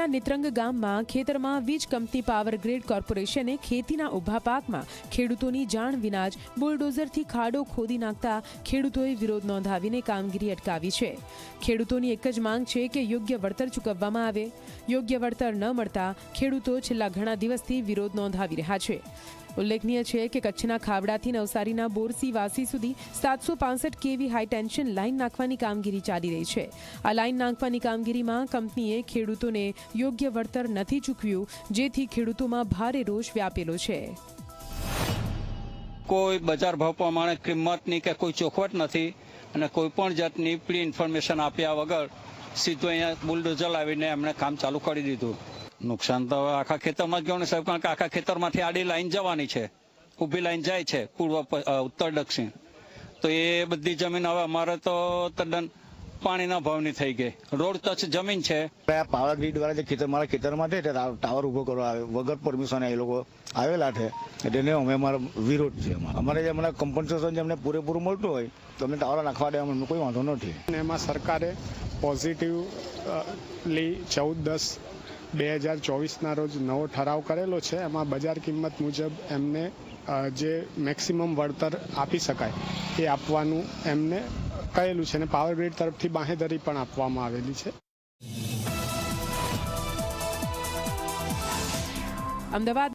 તાલુકાના નિત્રંગ ગામમાં ખેતરમાં વીજ કંપની પાવર ગ્રીડ કોર્પોરેશને ખેતીના ઊભા પાકમાં ખેડૂતોની જાણ વિના જ બુલડોઝરથી ખાડો ખોદી નાખતા ખેડૂતોએ વિરોધ નોંધાવીને કામગીરી અટકાવી છે. ખેડૂતોની એક જ માંગ છે કે યોગ્ય વળતર ચૂકવવામાં આવે. યોગ્ય વળતર ન મળતા ખેડૂતો છેલ્લા ઘણા દિવસથી વિરોધ નોંધાવી રહ્યા છે. ઉલ્લેખનીય છે કે કચ્છના ખાવડાથી નવસારીના બોરસી વાસી સુધી સાતસો પાસઠ કેવી હાઈ ટેન્શન લાઇન નાખવાની કામગીરી ચાલી રહી છે. આ લાઇન નાખવાની કામગીરીમાં કંપનીએ ખેડૂતોને યોગ્ય વળતર નથી ચૂકવ્યું, જેથી ખેડૂતોમાં ભારે રોષ વ્યાપેલો છે. કોઈ બજાર ભાવ પ્રમાણે કિંમતની કે કોઈ ચોખવટ નથી અને કોઈ પણ જાતની પ્રી ઇન્ફોર્મેશન આપ્યા વગર સીધું અહીંયા બુલડોઝર લાવીને એમણે કામ ચાલુ કરી દીધું. નુકસાન તો હવે આખા ખેતરમાં જ ગયું ને સાહેબ કારણ કે આખા ખેતરમાંથી આડી લાઈન જવાની છે. ઊભી લાઈન જાય છે પૂર્વ ઉત્તર દક્ષિણ. તો એ બધી જમીન હવે અમારે તો તદ્દન પાણીના ભાવની થઈ ગઈ. રોડ ટચ જમીન છે. આ પાવર ગ્રીડ દ્વારા જે ખેતર મારા ખેતરમાં છે ટાવર ઊભો કરવા આવે વગર પરમિશન એ લોકો આવેલા છે. એટલે એને અમે અમારો વિરોધ છે અમારે. જે હમણાં કોમ્પન્સેશન જે અમને પૂરેપૂરું મળતું હોય તો અમને ટાવર નાખવા દે અમને કોઈ વાંધો નથી. અને એમાં સરકારે પોઝિટિવલી ચૌદ દસ બે હજાર ચોવીસના રોજ નવો ઠરાવ કરેલો છે. એમાં બજાર કિંમત મુજબ એમને જે મેક્સિમમ વળતર આપી શકાય એ આપવાનું એમને કહેલું છે અને પાવર ગ્રીડ તરફથી બાંહેધરી પણ આપવામાં આવેલી છે. અમદાવાદ